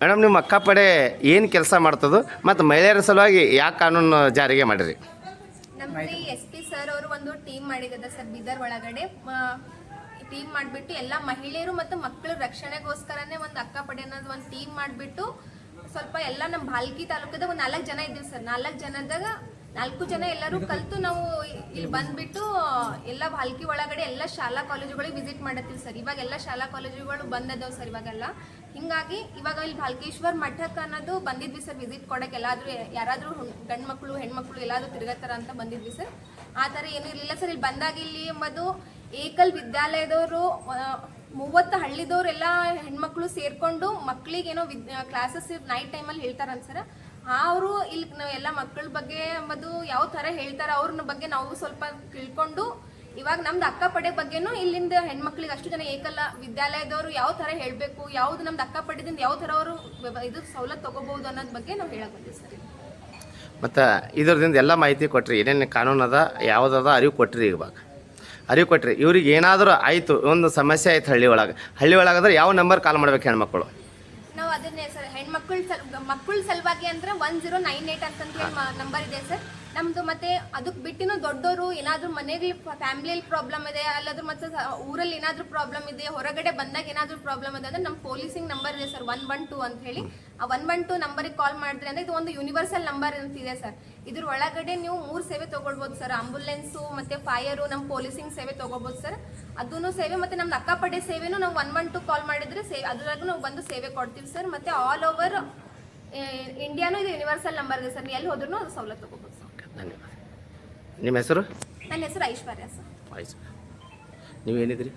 Madam, ನಿಮ್ಮ ಅಕ್ಕ ಪಡೆ ಏನು ಕೆಲಸ ಮಾಡ್ತದ? ಮತ್ತು ಮಹಿಳೆಯರ ಸಲುವಾಗಿ ಯಾವ ಕಾನೂನು ಜಾರಿಗೆ ಮಾಡಿರಿ? ಎಸ್ ಪಿ ಸರ್ ಅವರು ಒಂದು ಟೀಮ್ ಮಾಡಿದ ಸರ್, ಬೀದರ್ ಒಳಗಡೆ. ಟೀಮ್ ಮಾಡಿಬಿಟ್ಟು ಎಲ್ಲ ಮಹಿಳೆಯರು ಮತ್ತು ಮಕ್ಕಳ ರಕ್ಷಣೆಗೋಸ್ಕರನೇ ಒಂದು ಅಕ್ಕ ಪಡೆ ಅನ್ನೋದು ಒಂದು ಟೀಮ್ ಮಾಡಿಬಿಟ್ಟು ಸ್ವಲ್ಪ ಎಲ್ಲ ನಮ್ಮ ಬಾಲ್ಕಿ ತಾಲೂಕದ ಒಂದು ನಾಲ್ಕು ಜನ ಇದ್ದೀವಿ ಸರ್. ನಾಲ್ಕು ಜನದಾಗ ನಾಲ್ಕು ಜನ ಎಲ್ಲರೂ ಕಲ್ತು ನಾವು ಇಲ್ಲಿ ಬಂದ್ಬಿಟ್ಟು ಎಲ್ಲ ಭಾಲ್ಕಿ ಒಳಗಡೆ ಎಲ್ಲ ಶಾಲಾ ಕಾಲೇಜುಗಳಿಗೆ ವಿಸಿಟ್ ಮಾಡತ್ತೀವಿ ಸರ್. ಇವಾಗ ಎಲ್ಲ ಶಾಲಾ ಕಾಲೇಜುಗಳು ಬಂದದವು ಸರ್ ಇವಾಗೆಲ್ಲ. ಹಿಂಗಾಗಿ ಇವಾಗ ಇಲ್ಲಿ ಭಾಲ್ಕೇಶ್ವರ್ ಮಠಕ್ಕೆ ಅನ್ನೋದು ಬಂದಿದ್ವಿ ಸರ್ ವಿಸಿಟ್ ಕೊಡಕ್ಕೆ ಎಲ್ಲಾದ್ರೂ ಯಾರಾದರೂ ಗಂಡು ಮಕ್ಕಳು ಹೆಣ್ಮಕ್ಳು ಎಲ್ಲಾದ್ರೂ ತಿರ್ಗತ್ತಾರ ಅಂತ ಬಂದಿದ್ವಿ ಸರ್. ಆ ಥರ ಏನೂ ಇರಲಿಲ್ಲ ಸರ್. ಇಲ್ಲಿ ಬಂದಾಗ ಇಲ್ಲಿ ಎಂಬುದು ಏಕಲ್ ವಿದ್ಯಾಲಯದವರು ಮೂವತ್ತು ಹಳ್ಳಿದವ್ರೆಲ್ಲ ಹೆಣ್ಮಕ್ಳು ಸೇರ್ಕೊಂಡು ಮಕ್ಕಳಿಗೇನೋ ವಿದ್ ಕ್ಲಾಸಸ್ ನೈಟ್ ಟೈಮಲ್ಲಿ ಹೇಳ್ತಾರಂತ ಸರ್. ಅವರು ಇಲ್ಲಿ ನಾವು ಎಲ್ಲ ಮಕ್ಕಳ ಬಗ್ಗೆ ಎಂಬುದು ಯಾವ ಥರ ಹೇಳ್ತಾರೆ ಅವ್ರನ್ನ ಬಗ್ಗೆ ನಾವು ಸ್ವಲ್ಪ ತಿಳ್ಕೊಂಡು ಇವಾಗ ನಮ್ದು ಅಕ್ಕಪಡೆ ಬಗ್ಗೆನೂ ಇಲ್ಲಿಂದ ಹೆಣ್ಮಕ್ಳಿಗೆ ಅಷ್ಟು ಜನ ಏಕಲ್ಲ. ವಿದ್ಯಾಲಯದವರು ಯಾವ ಥರ ಹೇಳಬೇಕು ಯಾವ್ದು ನಮ್ದು ಅಕ್ಕಪಡೆದಿಂದ ಯಾವ ಥರ ಅವರು ಇದು ಸವಲತ್ತು ತಗೋಬಹುದು ಅನ್ನೋದ್ ಬಗ್ಗೆ ನಾವು ಹೇಳಕ್ ಬಂದಿವಿ ಸರ್. ಮತ್ತು ಇದರದಿಂದ ಎಲ್ಲ ಮಾಹಿತಿ ಕೊಟ್ರಿ ಏನೇನು ಕಾನೂನು ಅದ ಯಾವುದದ ಅರಿವು ಕೊಟ್ರಿ ಇವಾಗ. ಅರಿವು ಕೊಟ್ರಿ ಇವ್ರಿಗೆ ಏನಾದರೂ ಆಯಿತು ಒಂದು ಸಮಸ್ಯೆ ಆಯ್ತು ಹಳ್ಳಿ ಒಳಗೆ. ಹಳ್ಳಿ ಒಳಗಾದ್ರೆ ಯಾವ ನಂಬರ್ ಕಾಲ್ ಮಾಡ್ಬೇಕು ಹೆಣ್ಮಕ್ಳು? ನಾವು ಅದನ್ನೇ ಸರ್ ಸಲ್ ಮಕ್ಕಳ ಸಲುವಾಗಿ ಅಂದ್ರೆ ಒನ್ ಜೀರೋ ನೈನ್ ಏಟ್ ಅಂತಂದ್ರೆ ಹೇಳಿ ನಂಬರ್ ಇದೆ ಸರ್. ನಮ್ದು ಮತ್ತೆ ಅದಕ್ಕೆ ಬಿಟ್ಟಿನೂ ದೊಡ್ಡವರು ಏನಾದರೂ ಮನೆಯಲ್ಲಿ ಫ್ಯಾಮಿಲಿಯಲ್ಲಿ ಪ್ರಾಬ್ಲಮ್ ಇದೆ, ಅಲ್ಲಾದ್ರೂ ಮತ್ತೆ ಊರಲ್ಲಿ ಏನಾದರೂ ಪ್ರಾಬ್ಲಮ್ ಇದೆ, ಹೊರಗಡೆ ಬಂದಾಗ ಏನಾದರೂ ಪ್ರಾಬ್ಲಮ್ ಇದೆ ಅಂದ್ರೆ ನಮ್ಮ ಪೊಲೀಸಿಂಗ್ ನಂಬರ್ ಇದೆ ಸರ್ ಒನ್ ಒನ್ ಟು ಅಂತ ಹೇಳಿ. ಆ ಒನ್ ಒನ್ ಟು ನಂಬರಿಗೆ ಕಾಲ್ ಮಾಡಿದ್ರೆ ಅಂದ್ರೆ ಇದು ಒಂದು ಯೂನಿವರ್ಸಲ್ ನಂಬರ್ ಅಂತ ಇದೆ ಸರ್ ಇದ್ರ ಒಳಗಡೆ ನೀವು ಮೂರು ಸೇವೆ ತಗೊಳ್ಬೋದು ಸರ್ ಆಂಬುಲೆನ್ಸು ಮತ್ತೆ ಫೈರು ನಮ್ಮ ಪೊಲೀಸಿಂಗ್ ಸೇವೆ ತಗೋಬೋದು ಸರ್ ಅದೂ ಸೇವೆ ಮತ್ತೆ ನಮ್ಮ ಅಕ್ಕಪಡೆ ಸೇವೆನೂ ನಾವು ಒನ್ ಒನ್ ಟು ಕಾಲ್ ಮಾಡಿದ್ರೆ ಸೇವೆ ಅದ್ರಾಗೂ ನಾವು ಬಂದು ಸೇವೆ ಕೊಡ್ತೀವಿ ಸರ್ ಮತ್ತೆ ಆಲ್ ಓವರ್ ಇಂಡಿಯಾನು ಇದು ಯೂನಿವರ್ಸಲ್ ನಂಬರ್ ಇದೆ ಸರ್ ಎಲ್ಲಿ ಹೋದ್ರೂ ಅದು ಸವಲತ್ತು ತೊಗೋಬೋದು ಸರ್ ಧನ್ಯವಾದ. ನಿಮ್ಮ ಹೆಸರು? ನನ್ನ ಹೆಸರು ಐಶ್ವರ್ಯ ಸರ್. ಆಯ್ತು ನೀವೇನಿದ್ರಿ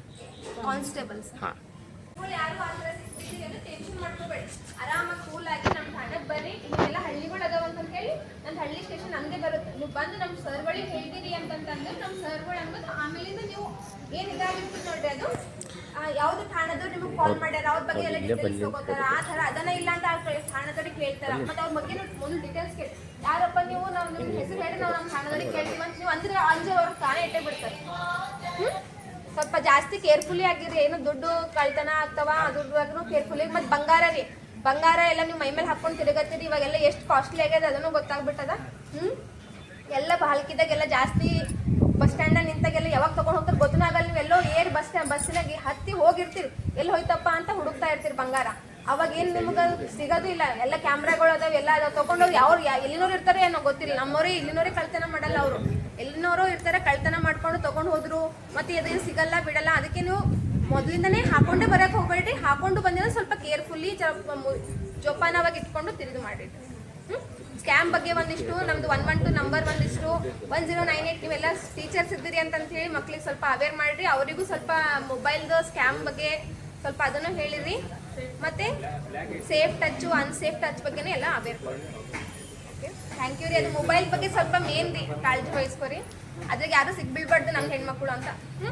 ಕಾನ್ಸ್ಟೇಬಲ್ ಸರ್. ಹಾಂ. ಯಾರು ಆ ಥರ ಸಿಕ್ಕಿದ್ರೆ ಟೆನ್ಷನ್ ಮಾಡ್ಕೋಬೇಡಿ. ಆರಾಮಾಗಿ ಕೂಲ್ ಆಗಿ ನಮ್ಮ ಠಾಣೆಗೆ ಬರ್ರಿ. ಇಲ್ಲೆಲ್ಲ ಹಳ್ಳಿಗಳು ಅದಾವ ಅಂತ ಹೇಳಿ ನನ್ನ ಹಳ್ಳಿ ಸ್ಟೇಷನ್ ಹಂಗೆ ಬರುತ್ತೆ. ನೀವು ಬಂದು ನಮ್ಮ ಸರ್ಗಳಿಗೆ ಹೇಳ್ತೀರಿ ಅಂತಂತಂದ್ರೆ ನಮ್ಮ ಸರ್ಗಳು ಅನ್ನೋದು ಆಮೇಲಿಂದ ನೀವು ಏನು ಇದಾಗಿರ್ತೀರಿ ನೋಡ್ರಿ ಅದು? ಯಾವ್ದು ಠಾಣದವ್ರು ನಿಮಗೆ ಕಾಲ್ ಮಾಡ್ಯಾರ? ಅವ್ರ ಬಗ್ಗೆ ಎಲ್ಲ ಡೀಟೇಲ್ಸ್ ತಗೋತಾರ? ಆ ಥರ ಅದನ್ನ ಇಲ್ಲ ಅಂತ ಕಡೆ ಠಾಣದವ್ರಿಗೆ ಕೇಳ್ತಾರ. ಮತ್ತೆ ಅವ್ರ ಬಗ್ಗೆ ಮೊದಲು ಡೀಟೇಲ್ಸ್ ಕೇಳಿ. ಯಾರಪ್ಪ ನೀವು? ನಾವು ನಿಮ್ಮ ಹೆಸರು ಹೇಳಿ ನಾವು ನಮ್ಮ ಠಾಣದವ್ರಿಗೆ ಕೇಳ್ತೀವಿ ಅಂತ ನೀವು ಅಂದ್ರೆ ಅಂಜೆ ಅವ್ರ ತಾನೇ ಇಟ್ಟೇ ಬಿಡ್ತಾರೆ. ಸ್ವಲ್ಪ ಜಾಸ್ತಿ ಕೇರ್ಫುಲಿ ಆಗಿರಿ. ಏನು ದುಡ್ಡು ಕಳ್ತನ ಆಗ್ತಾವ? ದುಡ್ಡು ಕೇರ್ಫುಲಿ ಮತ್ತೆ ಬಂಗಾರ ರೀ. ಬಂಗಾರ ಎಲ್ಲ ನೀವು ಮೈ ಮೇಲೆ ಹಾಕೊಂಡು ತಿರುಗತ್ತೀರಿ. ಇವಾಗೆಲ್ಲ ಎಷ್ಟು ಕಾಸ್ಟ್ಲಿ ಆಗ್ಯದ ಅದನ್ನು ಗೊತ್ತಾಗ್ಬಿಟ್ಟದ? ಹ್ಮ್? ಎಲ್ಲ ಬಾಲ್ಕಿದಾಗೆಲ್ಲ ಜಾಸ್ತಿ ಬಸ್ ಸ್ಟ್ಯಾಂಡ್ ನಿಂತಾಗೆಲ್ಲ ಯಾವಾಗ ತಗೊಂಡು ಹೋಗ್ತಾರೆ ಗೊತ್ತೂ ಆಗಲ್ಲ. ನೀವು ಎಲ್ಲೋ ಏರ್ ಬಸ್ ಸ್ಟ್ಯಾಂಡ್ ಹತ್ತಿ ಹೋಗಿರ್ತೀರಿ. ಎಲ್ಲಿ ಹೋಯ್ತಪ್ಪ ಅಂತ ಹುಡುಕ್ತಾ ಇರ್ತೀರಿ ಬಂಗಾರ. ಅವಾಗ ಏನು ನಿಮ್ಗೆ ಸಿಗೋದು ಇಲ್ಲ. ಎಲ್ಲ ಕ್ಯಾಮ್ರಾಗಳು ಅದಾವೆ, ಎಲ್ಲ ಅದಾವ. ತಗೊಂಡವ್ರು ಅವ್ರು ಎಲ್ಲಿನೋರು ಇರ್ತಾರೆ ಏನೋ ಗೊತ್ತಿಲ್ಲ. ನಮ್ಮವರೇ ಇಲ್ಲಿನೋರೇ ಕಳ್ತನ ಮಾಡಲ್ಲ ಅವರು. ಎಲ್ಲಿನೋರು ಇರ್ತಾರೆ, ಕಳ್ತನ ಮಾಡ್ಕೊಂಡು ತಗೊಂಡು ಹೋದ್ರು. ಮತ್ತೆ ಅದೇನು ಸಿಗಲ್ಲ ಬಿಡಲ್ಲ. ಅದಕ್ಕೆ ನೀವು ಮೊದಲಿಂದನೇ ಹಾಕೊಂಡೇ ಬರೋಕೆ ಹೋಗ್ಬೇಡ್ರಿ. ಹಾಕೊಂಡು ಬಂದಿದ್ರೆ ಸ್ವಲ್ಪ ಕೇರ್ಫುಲ್ಲಿ ಜೋಪಾನವಾಗಿ ಇಟ್ಕೊಂಡು ತಿರುಗಿ ಮಾಡಿರಿ. ಸ್ಕ್ಯಾಮ್ ಬಗ್ಗೆ ಒಂದಿಷ್ಟು, ನಮ್ದು ಒನ್ ಒನ್ ಟು ನಂಬರ್ ಒಂದಿಷ್ಟು ಒನ್ ಜೀರೋ ನೈನ್ ಏಟ್ ನೀವೆಲ್ಲ ಟೀಚರ್ಸ್ ಇದ್ದೀರಿ ಅಂತ ಹೇಳಿ ಮಕ್ಳಿಗೆ ಸ್ವಲ್ಪ ಅವೇರ್ ಮಾಡಿರಿ. ಅವರಿಗೂ ಸ್ವಲ್ಪ ಮೊಬೈಲ್ದು ಸ್ಕ್ಯಾಮ್ ಬಗ್ಗೆ ಸ್ವಲ್ಪ ಅದನ್ನು ಹೇಳಿರಿ. ಮತ್ತೆ ಸೇಫ್ ಟಚ್ ಅನ್ಸೇಫ್ ಟಚ್ ಬಗ್ಗೆನೇ ಎಲ್ಲ ಅವೇರ್ ಥ್ಯಾಂಕ್ ಯು ರೀ. ಅದು ಮೊಬೈಲ್ ಬಗ್ಗೆ ಸ್ವಲ್ಪ ಮೇನ್ ರೀ ಕಾಳಜಿ ವಹಿಸ್ಕೊರಿ. ಅದ್ರಾಗ ಯಾರು ಸಿಗ್ಬೀಳ್ಬಾರ್ದು ನಮ್ಮ ಹೆಣ್ಮಕ್ಳು ಅಂತ. ಹ್ಞೂ